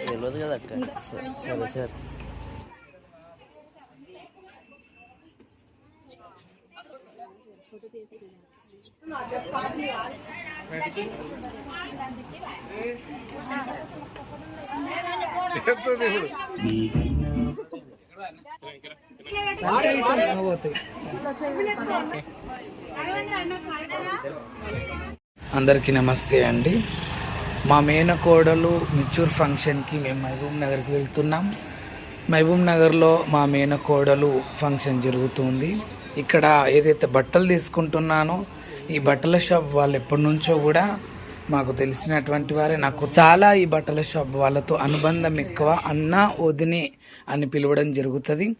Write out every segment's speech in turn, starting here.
తెలియదు కదా అక్క. సరే సరే అందరికీ నమస్తే అండి. మా మేనకోడలు మిచ్చూర్ ఫంక్షన్కి మేము మహబూబ్ నగర్కి వెళ్తున్నాం. మహబూబ్ నగర్లో మా మేనకోడలు ఫంక్షన్ జరుగుతుంది. ఇక్కడ ఏదైతే బట్టలు తీసుకుంటున్నానో ఈ బట్టల షాప్ వాళ్ళు ఎప్పటి నుంచో కూడా మాకు తెలిసినటువంటి వారే. నాకు చాలా ఈ బట్టల షాప్ వాళ్ళతో అనుబంధం ఎక్కువ అన్న వదిని అని పిలవడం జరుగుతుంది.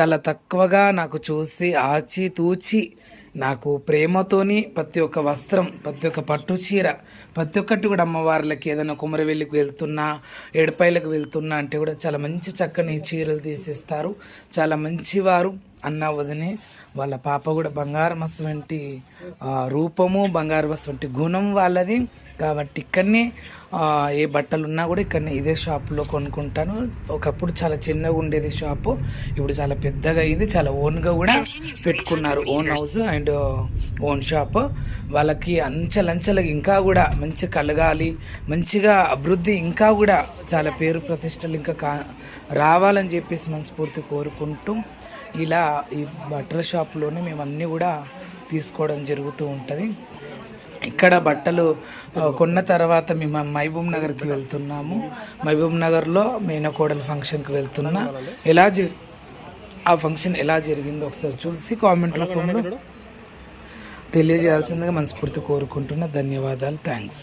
చాలా తక్కువగా నాకు చూసి ఆచి తూచి నాకు ప్రేమతోని ప్రతి ఒక్క వస్త్రం ప్రతి ఒక్క పట్టు చీర ప్రతి ఒక్కటి కూడా అమ్మవార్లకి ఏదైనా కుమరవెల్లికి వెళ్తున్నా ఏడుపాయలకు వెళ్తున్నా అంటే కూడా చాలా మంచి చక్కని చీరలు తీసిస్తారు. చాలా మంచివారు. అన్న వదిని వాళ్ళ పాప కూడా బంగారం వంటి రూపము బంగారం వంటి గుణం వాళ్ళది. కాబట్టి ఇక్కడనే ఏ బట్టలు ఉన్నా కూడా ఇక్కడనే ఇదే షాప్లో కొనుక్కుంటాను. ఒకప్పుడు చాలా చిన్నగా ఉండేది షాపు. ఇప్పుడు చాలా పెద్దగా అయింది. చాలా ఓన్గా కూడా పెట్టుకున్నారు. Own house and own shop. వాళ్ళకి అంచెలంచెలు ఇంకా కూడా మంచి కలగాలి మంచిగా అభివృద్ధి ఇంకా కూడా చాలా పేరు ప్రతిష్టలు ఇంకా కా రావాలని చెప్పేసి మనస్ఫూర్తి కోరుకుంటూ ఇలా ఈ బట్టల షాప్లోనే మేము అన్నీ కూడా తీసుకోవడం జరుగుతూ ఉంటుంది. ఇక్కడ బట్టలు కొన్న తర్వాత మేము మహబూబ్ నగర్కి వెళ్తున్నాము. మహబూబ్ నగర్లో మేనకోడల ఫంక్షన్కి వెళ్తున్నా. ఎలా జరి ఆ ఫంక్షన్ ఎలా జరిగిందో ఒకసారి చూసి కామెంట్ రూపంలో తెలియజేయాల్సిందిగా మనస్ఫూర్తి కోరుకుంటున్నా. ధన్యవాదాలు. థ్యాంక్స్.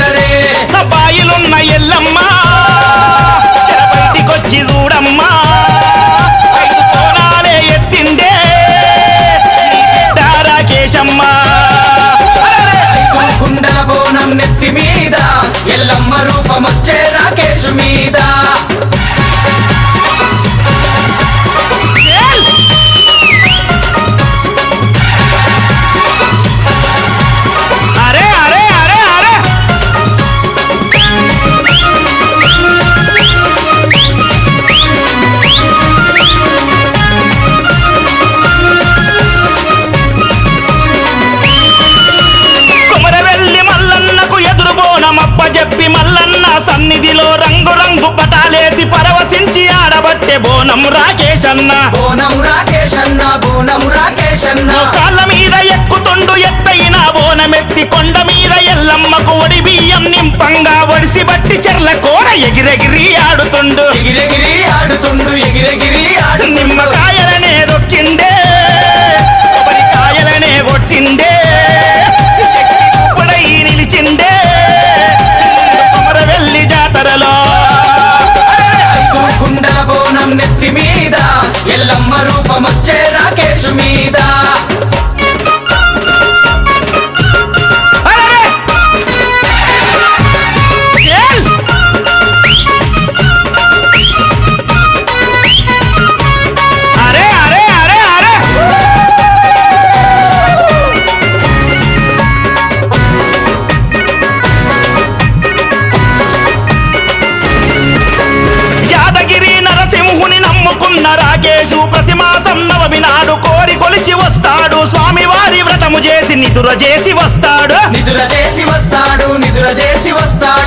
బోనమెత్తి కొండ మీద ఎల్లమ్మకు ఒడి బియ్యం నింపంగా ఒడిసి బట్టి చెర్ల కూర ఎగిరెగిరి ఆడుతుండు. ఎగిరెగిరి ఆడుతుండు ఎగిరెగిరి ఆడు నిమ్మకాయలనే నిధుల చేసి వస్తాడు. నిధుల చేసి వస్తాడు నిధుల చేసి వస్తాడు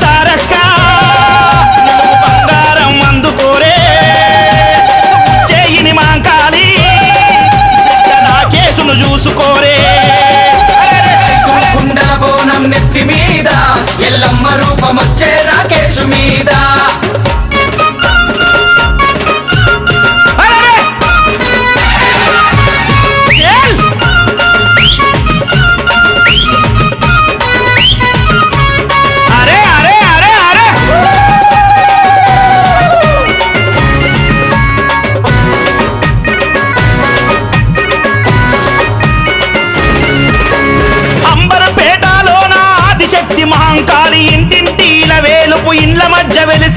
Sarah.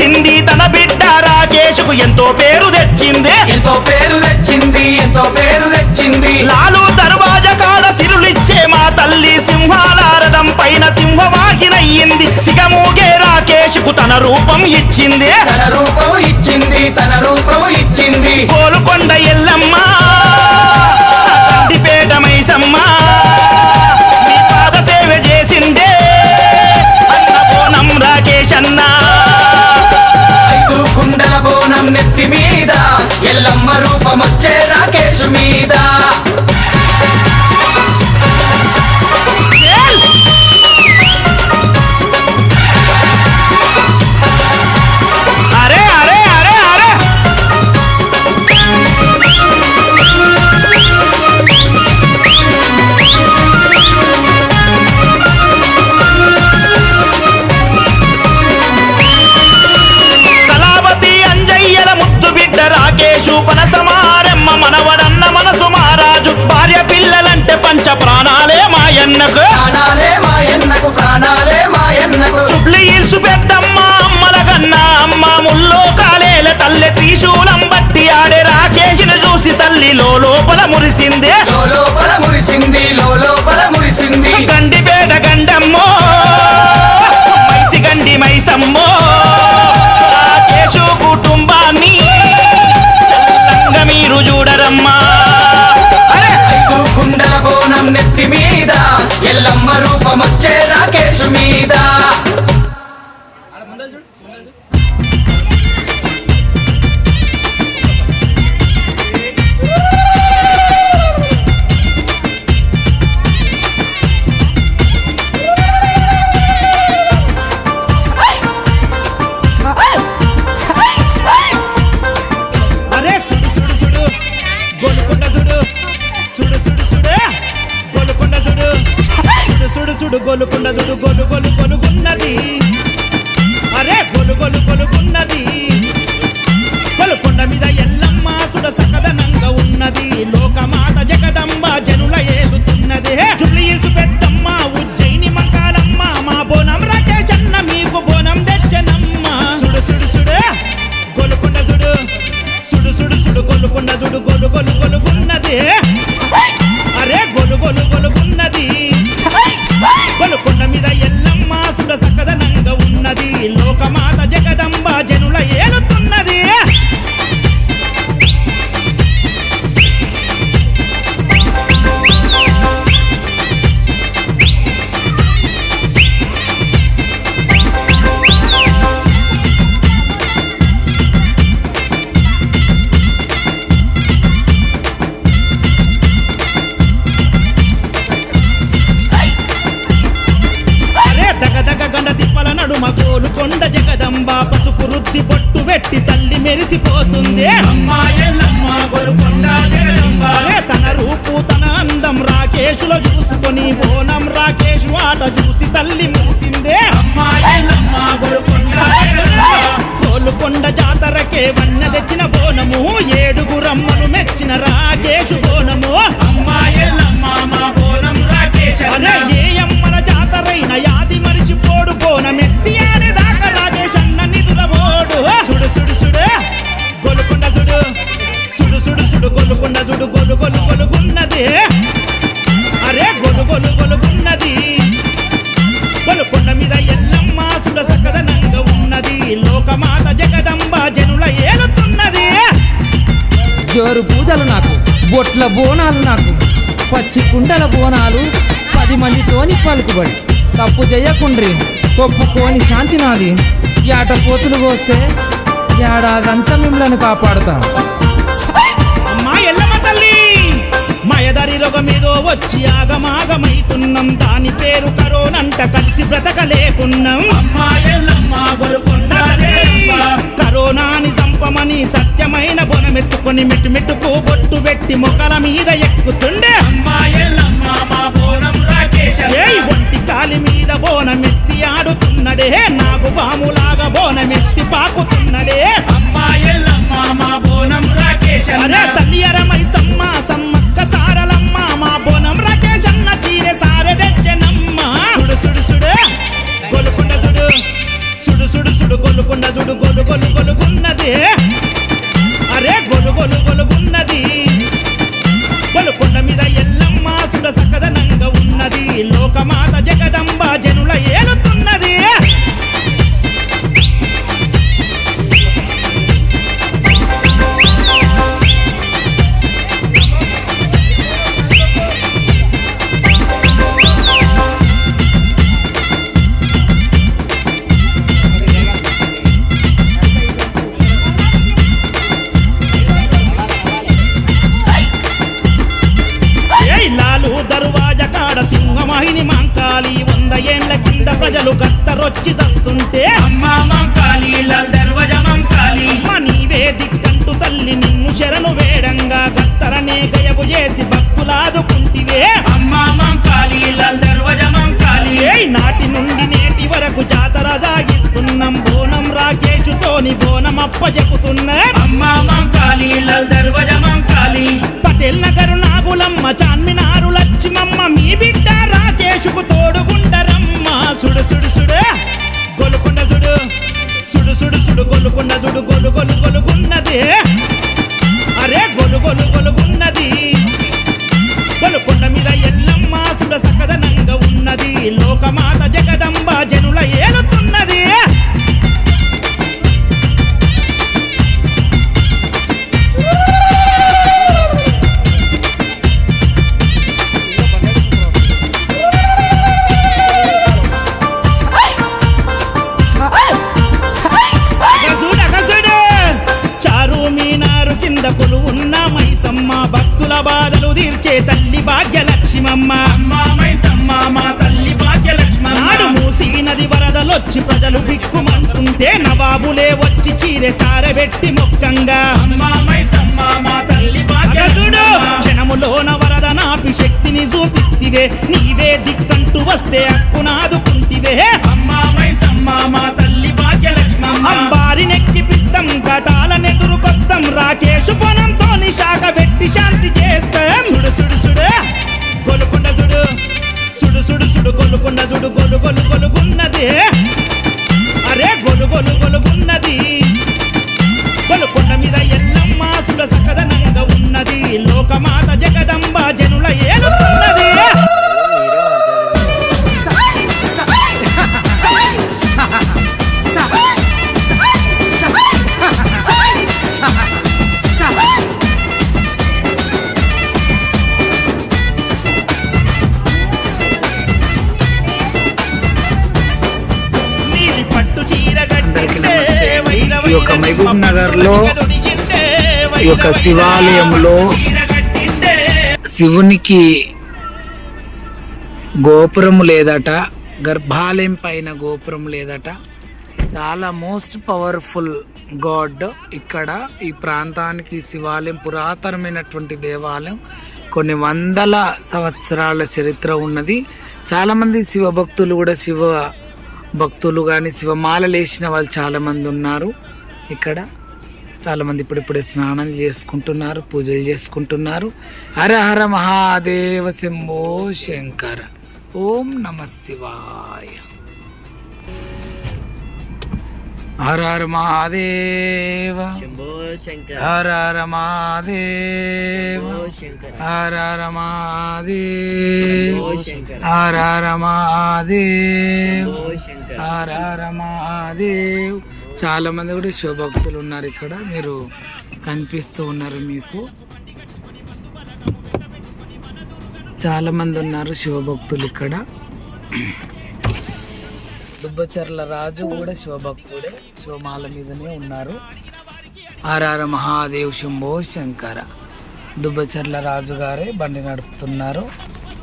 తెచ్చింది తన బిడ్డ రాజేషుకు ఎంతో పేరు తెచ్చింది. ఎంతో పేరు తెచ్చింది ఎంతో పేరు తెచ్చింది. లాలు దర్వాజ కాడ సిరులిచ్చే మా తల్లి సింహాల రథం పైన సింహవాహినయ్యింది సిగమూగే రాకేష్కు తన రూపం ఇచ్చింది. తన రూపం ఇచ్చింది తన రూపం ఇచ్చింది. కోలుకొండ ఎల్లమ్మా ఆట చూసి తల్లి మురిసిందే కోలుకొండ జాతరకే వన్న తెచ్చిన బోనము ఏడుగురమ్మను మెచ్చిన రాకేషు బోనము. అరే ఏ అమ్మల జాతరైన యాది మరిచిపోడు బోనమెత్తి ఆడేదాకా రాకేష్ అన్న నిదురబోడు సుడు సుడు సుడు గొలుకొండ సుడు సుడు సుడు సుడు గొలుకొండ సుడు గొలు గొలు గొలుగున్నది. అరే గొలు గొలు గొలుగున్నది. లోకమాత జగదంబ జనుల ఏలుతున్నది. జోరు పూజలు నాకు బొట్ల బోనాలు నాకు పచ్చి కుండల బోనాలు పది మందితోని పలుకుబడి తప్పు చేయకుండ్రి ఒప్పుకోని శాంతి నాది. ఏట పోతులు కోస్తే ఏడాదంతా మిమ్మల్ని కాపాడుతా. మాయదారి రోగమేదో వచ్చి ఆగమాగమైతున్నాం. దాని పేరు కరోనంట కలిసి బ్రతకలేకున్నాం. కరోనాని చంపమని సత్యమైన బొనమెత్తుకొని మిట్టుమిట్టుకు బొట్టు పెట్టి మొక్కల మీద ఎక్కుతుండే. ఒంటి కాలి మీద బోనమెత్తి ఆడుతున్నడే నాకు బాములాగా బోనమెత్తి పాకుతున్నడే అరే తల్లి అరమై వేడంగా గత్తరనే గయపు చేసి భక్తులాదుకుంటివే. ఏయ్ నాటి నుండి నేటి వరకు జాతర సాగిస్తున్నాం. బోనం రాకేషుతోని బోనం అప్ప చెబుతున్నాం పటేల్ నగరు నాగులమ్మ చాన్మినారు లక్ష్మమ్మ మీ బిడ్డ రాకేషుకు తోడుగుండరమ్మ సుడు సుడు సుడు గొలుకొండ సుడు. సుడు సుడు సుడు గొలుకొండ సుడు గొలు గొలు గొలుగున్నది. అరే గొలు చీరె సారబెట్టి మొక్కంగా క్షణములోన వరద నాపి శక్తిని చూపిస్తివే. నీవే దిక్కంటూ వస్తే అక్కునాదుకుంటివే అంబారి నెక్కిపిస్తాం ఘటాలనెదురుకొస్తాం రాకేష్ పొనంతో నిశాఖ పెట్టి శాంతి చేస్తాం. సుడు సుడు సుడు. గొలుకొండ సుడు. సుడు సుడు సుడు. గొలుకొండ సుడు. గొలు గొలు గొలుగున్నది కొండ మీద ఎల్లమ్మ సుడ సకదనంగా ఉన్నది. లోకమాత జగదంబ యొక్క శివాలయంలో శివునికి గోపురం లేదట గర్భాలయం పైన గోపురం లేదట. చాలా మోస్ట్ పవర్ఫుల్ గాడ్ ఇక్కడ ఈ ప్రాంతానికి శివాలయం పురాతనమైనటువంటి దేవాలయం. కొన్ని వందల సంవత్సరాల చరిత్ర ఉన్నది. చాలా మంది శివ భక్తులు కూడా శివ భక్తులు కానీ శివమాలలు వేసిన వాళ్ళు చాలా మంది ఉన్నారు ఇక్కడ. చాలా మంది ఇప్పుడిప్పుడే స్నానం చేసుకుంటున్నారు పూజలు చేసుకుంటున్నారు. హర హర మహాదేవ శంభో శంకర. ఓం నమ శివాయ. హర హర మహాదేవ. హర హర మహాదేవ. శంకర. హర హర మహాదేవ. శంకర. హర హర మహాదేవ. శంకర. హర హర మహాదేవ్. చాలా మంది కూడా శివభక్తులు ఉన్నారు ఇక్కడ. మీరు కనిపిస్తూ ఉన్నారు మీకు. చాలా మంది ఉన్నారు శివభక్తులు ఇక్కడ. దుబ్బచర్ల రాజు కూడా శివభక్తుడే. శివమాల మీదనే ఉన్నారు. ఆర్ఆర్ మహాదేవ్ శంభో శంకర. దుబ్బచర్ల రాజు గారే బండి నడుపుతున్నారు.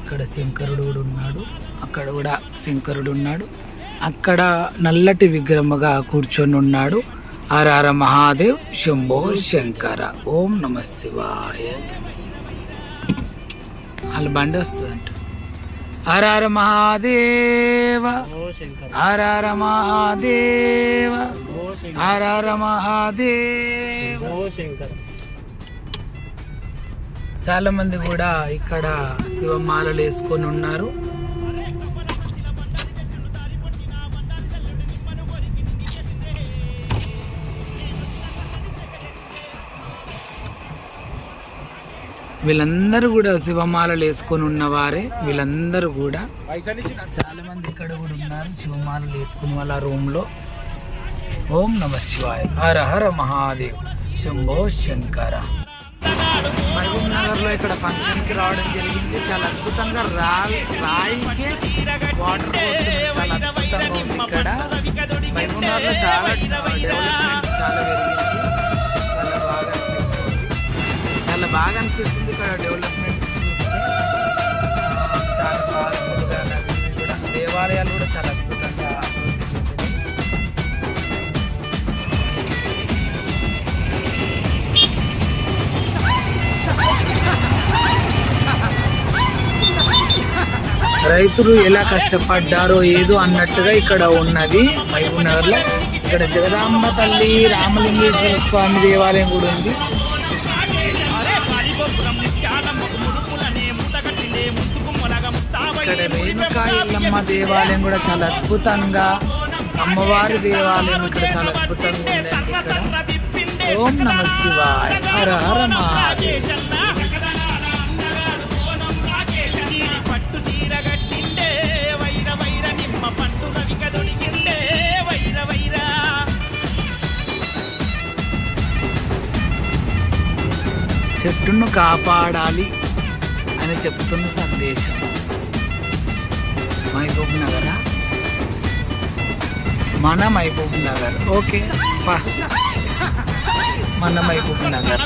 ఇక్కడ శంకరుడు కూడా ఉన్నాడు. అక్కడ కూడా శంకరుడు ఉన్నాడు. అక్కడ నల్లటి విగ్రహముగా కూర్చొని ఉన్నాడు ఆర్ఆర్ మహాదేవ్ శంభో శంకర. ఓం నమ శివాయ. వాళ్ళ బండి వస్తుందంట. హర మహాదేవ. శంకర మహాదేవ. హర మహాదేవ. చాలా మంది కూడా ఇక్కడ శివమాలలు వేసుకొని ఉన్నారు. వీళ్ళందరూ కూడా శివమాలలు వేసుకొని ఉన్నవారే వీళ్ళందరూ కూడా. చాలా మంది ఇక్కడ కూడా ఉన్నారు శివమాలలు వేసుకుని వాళ్ళ రూమ్లో ఓం నమ శివాయ. హర హర మహాదేవ్. శంభో శంకర. మహబూబ్ నగర్లో ఇక్కడ ఫంక్షన్కి రావడం జరిగింది. చాలా అద్భుతంగా రాయి రాయికి వాటర్ చాలా అద్భుతంగా ఉంది ఇక్కడ. మహబూబ్ నగర్లో చాలా డెవలప్మెంట్ చాలా జరిగింది. బాగా అనిపిస్తుంది ఇక్కడ డెవలప్మెంట్ చాలా బాగా కూడా దేవాలయాలు కూడా చాలా అద్భుతంగా రైతులు ఎలా కష్టపడ్డారో ఏదో అన్నట్టుగా ఇక్కడ ఉన్నది మహబూబ్ నగర్లో ఇక్కడ జగదాంబ తల్లి రామలింగేశ్వర స్వామి దేవాలయం కూడా ఉంది. ఎల్లమ్మ దేవాలయం కూడా చాలా అద్భుతంగా అమ్మవారి దేవాలయం ఇక్కడ చాలా అద్భుతంగా ఉందండి ఇక్కడ. ఓం నమ శివాయ. హర హర పట్టు చీర వైర వైర నిమ్మ వైర వైర చెట్టును కాపాడాలి అని చెప్తున్న సందేశం. నగర్ మన మహబూబ్ నగర్ ఓకే. మన మహబూబ్ నగర్